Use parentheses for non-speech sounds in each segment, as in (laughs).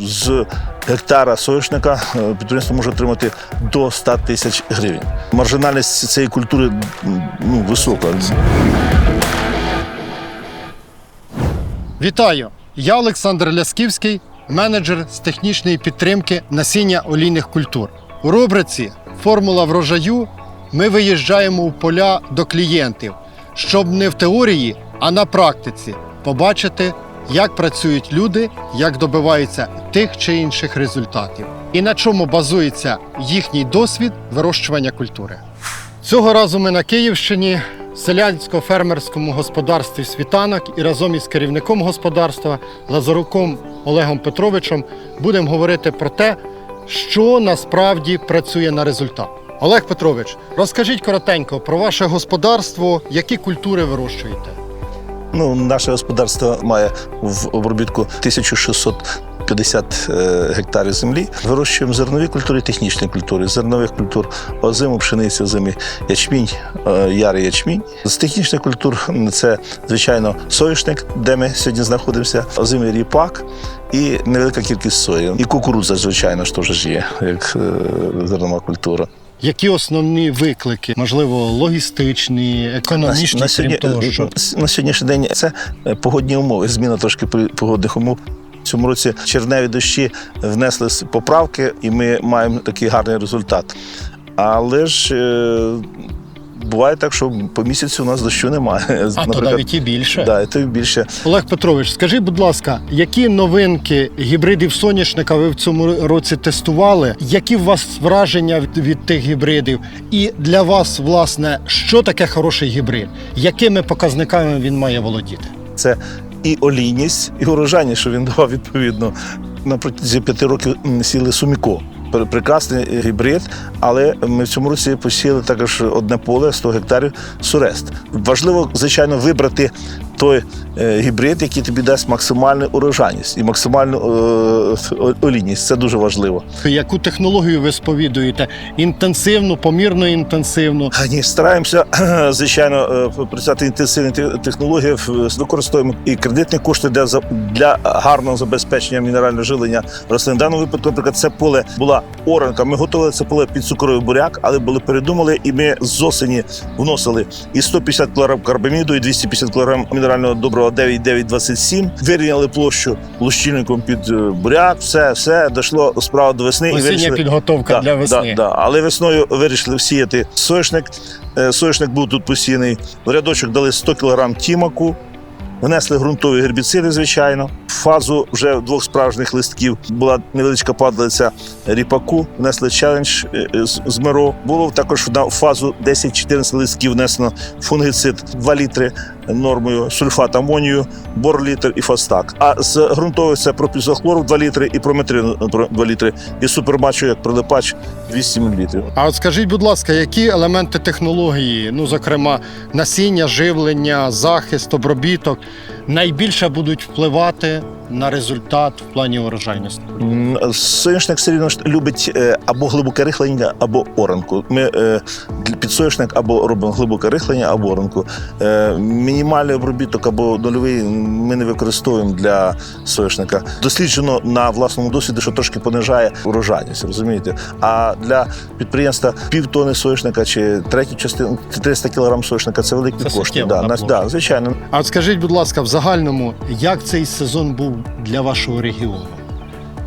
з гектара соняшника е, підприємство може отримати до 100 тисяч гривень. Маржинальність цієї культури ну, висока. Вітаю! Я Олександр Лясківський, менеджер з технічної підтримки насіння олійних культур. У рубриці Формула врожаю ми виїжджаємо у поля до клієнтів, щоб не в теорії, а на практиці побачити, як працюють люди, як добиваються тих чи інших результатів, і на чому базується їхній досвід вирощування культури. Цього разу ми на Київщині, селянсько-фермерському господарстві Світанок і разом із керівником господарства Лазаруком Олегом Петровичем будемо говорити про те, що насправді працює на результат. Олег Петрович, розкажіть коротенько про ваше господарство, які культури вирощуєте. Ну, наше господарство має в обробітку 1650 е, гектарів землі. Вирощуємо зернові культури, технічні культури. Зернових культур озиму, пшеницю, озимі ячмінь, е, ярий ячмінь. З технічних культур це, звичайно, соняшник, де ми сьогодні знаходимося, озимий ріпак і невелика кількість сої. І кукурудза, звичайно, ж теж є, як е, зернова культура. Які основні виклики, можливо, логістичні, економічні, на, сьогодні- того, що на сьогоднішній день це е, погодні умови, зміна трошки погодних умов. Цьому році черневі дощі внесли поправки, і ми маємо такий гарний результат. Але ж е, буває так, що по місяцю у нас дощу немає. а то навіть і більше. да, і то більше. Олег Петрович, скажіть, будь ласка, які новинки гібридів соняшника ви в цьому році тестували? Які у вас враження від, від тих гібридів? І для вас, власне, що таке хороший гібрид? Якими показниками він має володіти? Це і олійність, і урожайність, що він давав відповідно. На протязі п'яти років сіли суміко. Пр- Прекрасний гібрид, але ми в цьому році посіяли також одне поле 100 гектарів сурест. Важливо, звичайно, вибрати той е, гібрид, який тобі дасть максимальну урожайність і максимальну е, олійність. Це дуже важливо. Яку технологію ви сповідуєте? Інтенсивну, помірно інтенсивну? А, Ні, стараємося, (clears throat) звичайно, е, працювати інтенсивні технології. Використовуємо і кредитні кошти для, для гарного забезпечення мінерального жилення рослин. В даному випадку, наприклад, це поле була оранка. Ми готували це поле під цукровий буряк, але були передумали, і ми з осені вносили і 150 кг карбаміду, і 250 кг мінерального доброго 9,927. Вирівняли площу лущильником під е, буряк. Все, все дійшло справа до весни. і вирішили- підготовка Да, для весни. Да, да. Але весною вирішили всіяти соняшник. Е, Соняшник був тут посіяний. В рядочок дали 100 кг тімаку. Внесли ґрунтові гербіциди, звичайно. Фазу вже двох справжніх листків була невеличка падалиця ріпаку. Внесли челендж е, е, з миро. Було також на фазу 10-14 листків внесено фунгицид 2 літри нормою, сульфат амонію, борлітр і фостак. А з ґрунтових це пропізохлор 2 літри і прометрин 2 літри. І супермачо як прилипач 200 мл. А от скажіть, будь ласка, які елементи технології, ну зокрема насіння, живлення, захист, обробіток, найбільше будуть впливати на результат в плані урожайності? Соняшник все рівно любить е, або глибоке рихлення, або оранку. Ми е, для- під соняшник або робимо глибоке рихлення, або оранку. Е, Мінімальний обробіток або нульовий ми не використовуємо для соняшника. Досліджено на власному досвіді, що трошки понижає урожайність, розумієте? А для підприємства півтони соняшника чи третю частину 300 кг соняшника це великі Це кошти. Да, на- да, звичайно. А от скажіть, будь ласка, в загальному, як цей сезон був для вашого регіону?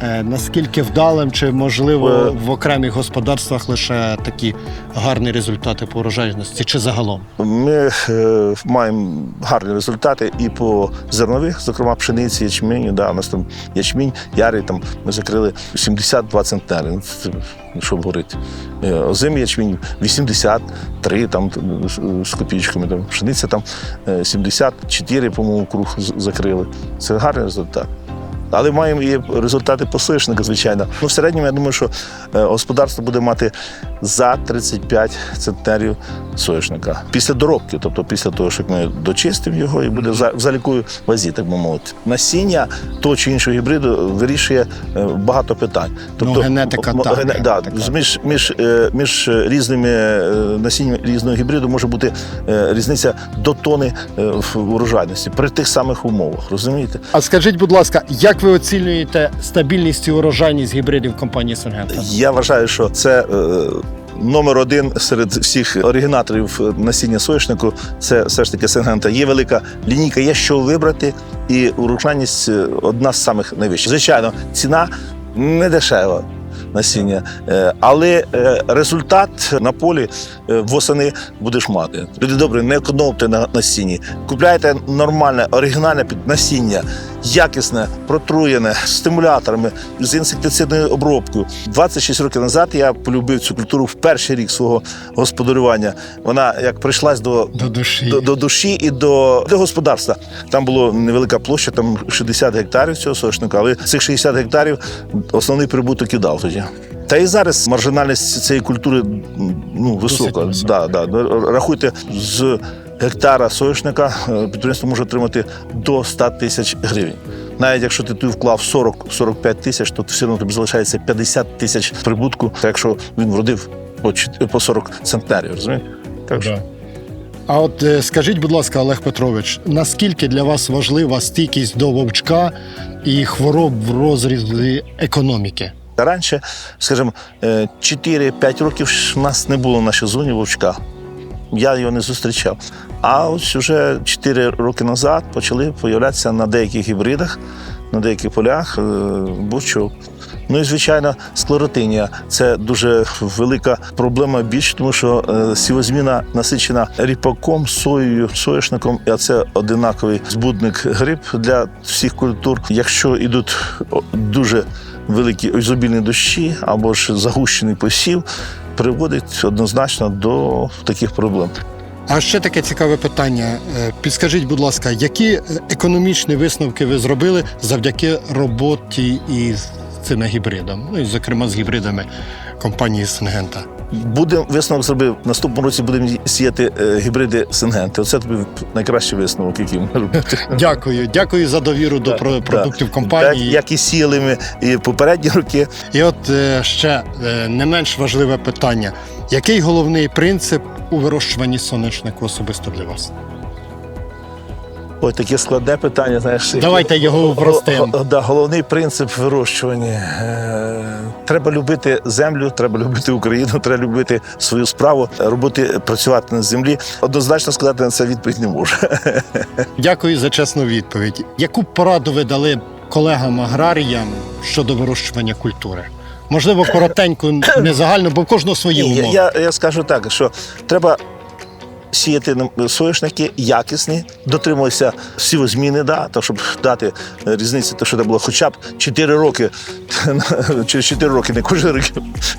Е, наскільки вдалим, чи можливо Е. в окремих господарствах лише такі гарні результати по урожайності, чи загалом? Ми е, маємо гарні результати і по зернових, зокрема пшениці, ячменю. Да, у нас там ячмінь, ярий, там ми закрили 72 центнери. Ну, Що говорити? Е, ячмінь 83 там з- копійками. Там, пшениця там е, 74, по-моєму, круг закрили. Це гарний результат. Але маємо і результати посишника, звичайно. Ну, в середньому, я думаю, що е, господарство буде мати за 35 центнерів соняшника. Після доробки, тобто після того, як ми дочистимо його і буде в за- в вазі, так би мовити. Насіння того чи іншого гібриду вирішує е, багато питань. Тобто, Ну, генетика так, гене- да, між, між, е, між різними е, насіннями різного гібриду може бути різниця до тони в урожайності при тих самих умовах. Розумієте? А скажіть, будь ласка, як ви оцінюєте стабільність і урожайність гібридів компанії Сингента? Я вважаю, що це. Номер один серед всіх оригінаторів насіння соняшнику це все ж таки Сингента. Є велика лінійка, є що вибрати, і урожайність е, одна з самих найвищих. Звичайно, ціна не дешева насіння, е, але е, результат на полі восени будеш мати. Люди добрі, не економте на насінні. Купляйте нормальне, оригінальне під насіння, якісне, протруєне, стимуляторами, з інсектицидною обробкою. 26 років назад я полюбив цю культуру в перший рік свого господарювання. Вона як прийшлась до До душі. до, до душі і до, до господарства. Там була невелика площа, там 60 гектарів цього соняшника, але цих 60 гектарів основний прибуток і дав тоді. Та і зараз маржинальність цієї культури ну, висока. Да, да. Рахуйте, з гектара соняшника е, підприємство може отримати до 100 тисяч гривень. Навіть якщо ти вклав 40-45 тисяч, то все одно тобі залишається 50 тисяч прибутку, якщо він вродив по, 40 центнерів, розумієте? Так що А от е, скажіть, будь ласка, Олег Петрович, наскільки для вас важлива стійкість до вовчка і хвороб в розрізі економіки? Раніше, скажімо, е, 4-5 років ж в нас не було в нашій зоні вовчка. Я його не зустрічав. А ось вже 4 роки назад почали з'являтися на деяких гібридах, на деяких полях е, бучок. Ну і звичайно, склеротинія це дуже велика проблема більш, тому що е, сівозміна насичена ріпаком, соєю, соняшником, а це одинаковий збудник гриб для всіх культур. Якщо йдуть дуже великі ізобільні дощі або ж загущений посів, приводить однозначно до таких проблем. А ще таке цікаве питання. Е, Підскажіть, будь ласка, які е, економічні висновки ви зробили завдяки роботі із цими гібридами? Ну і зокрема з гібридами компанії Сингента? Будемо висновок зробив. В наступному році будемо сіяти е, гібриди Сингенти. Оце тобі найкращий висновок, який може бути. Дякую, дякую за довіру до Так, так. продуктів Так, компанії. як і сіяли ми і попередні роки. І от е, ще е, не менш важливе питання: який головний принцип у вирощуванні соняшнику особисто для вас? Ой, таке складне питання. Знаєш, Давайте його упростимо. Да, головний принцип вирощування. Е, Треба любити землю, треба любити Україну, треба любити свою справу, робити, працювати на землі. Однозначно сказати на це відповідь не можу. (laughs) Дякую за чесну відповідь. Яку пораду ви дали колегам аграріям щодо вирощування культури? Можливо, коротенько, не загально, бо кожного свої умови. я, я скажу так, що треба сіяти соняшники якісні, дотримуватися сівозміни, да, то, щоб дати е, різницю, то, що це було хоча б 4 роки, (laughs) через 4 роки, не кожен рік,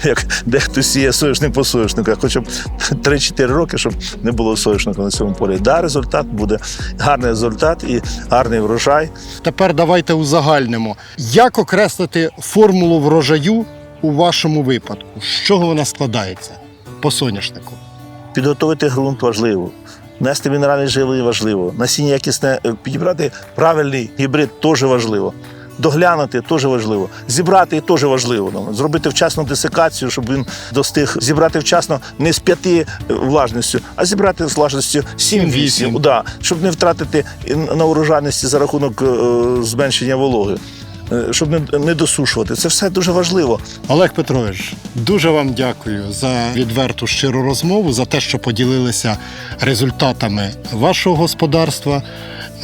як дехто сіє соняшник по соняшнику, а хоча б 3-4 роки, щоб не було соняшника на цьому полі. Да, результат буде гарний результат і гарний врожай. Тепер давайте узагальнимо. Як окреслити формулу врожаю у вашому випадку? З чого вона складається по соняшнику? Підготовити ґрунт важливо. Нести мінеральні живлення важливо. Насіння якісне е, підібрати правильний гібрид теж важливо. Доглянути теж важливо. Зібрати теж важливо. Ну, Зробити вчасну десикацію, щоб він достиг. Зібрати вчасно не з п'яти е, влажністю, а зібрати з влажністю 7-8. 7-8. Да, щоб не втратити на урожайності за рахунок е, зменшення вологи. Е, Щоб не, не досушувати. Це все дуже важливо. Олег Петрович, дуже вам дякую за відверту щиру розмову, за те, що поділилися результатами вашого господарства.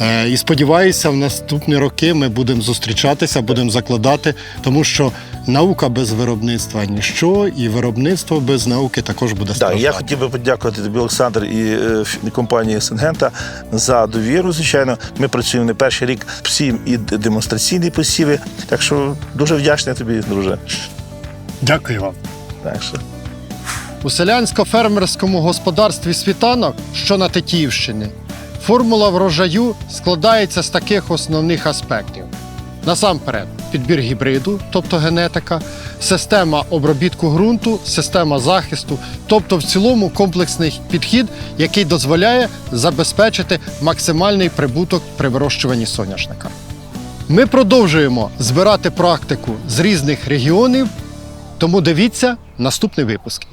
Е, І сподіваюся, в наступні роки ми будемо зустрічатися, будемо закладати, тому що наука без виробництва ніщо, і виробництво без науки також буде Так, страждати. я хотів би подякувати тобі, Олександр, і е, компанії Сингента за довіру. Звичайно, ми працюємо не перший рік всім і демонстраційні посіви. Так що дуже вдячний тобі, друже. Дякую вам. Так що. У селянсько-фермерському господарстві світанок, що на Тетіївщині, формула врожаю складається з таких основних аспектів. Насамперед, підбір гібриду, тобто генетика, система обробітку ґрунту, система захисту, тобто в цілому комплексний підхід, який дозволяє забезпечити максимальний прибуток при вирощуванні соняшника. Ми продовжуємо збирати практику з різних регіонів, тому дивіться наступний випуск.